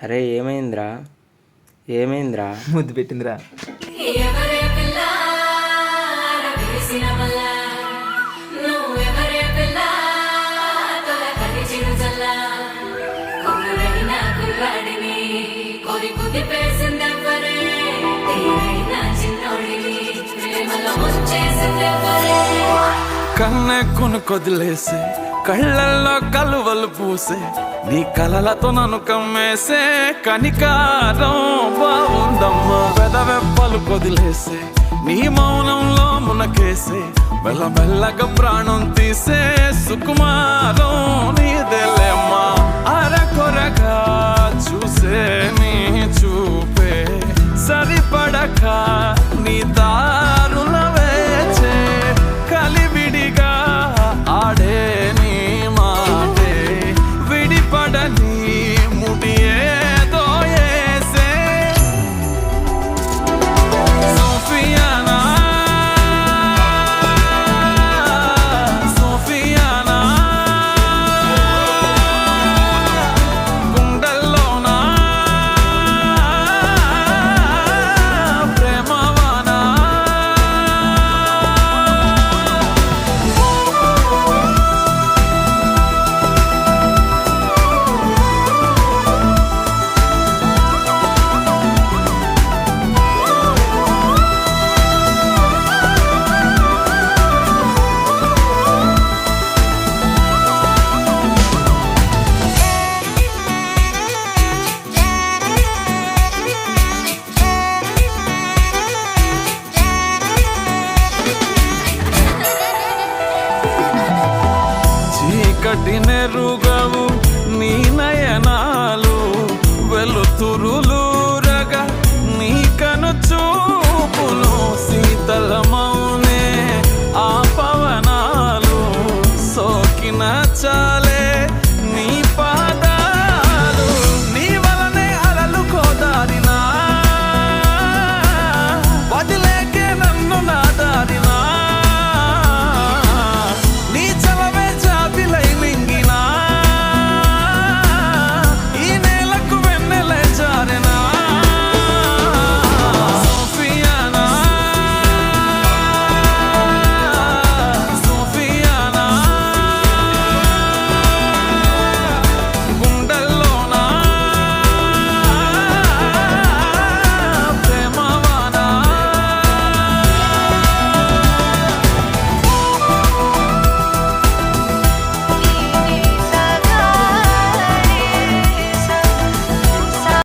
అరే ఏమైందిరా? ఏమైందిరా? ముద్దు పెట్టిందిరా. కన్నె కొనుకొదిలేసే కళ్ళల్లో కలువలు పూసే నీ కలలతో నన్ను కమ్మేసే కనికారం బాగుందమ్మా పెదవెప్పలు కొదిలేసే నీ మౌనంలో మునకేసే మెల్లమెల్లగా ప్రాణం తీసే సుకుమారం నీదేలేమ్మా అరకొరగా చూసే నీ చూపే సరిపడక చీకటి నెరుగవు నీ నయనాలు వెలుతురులు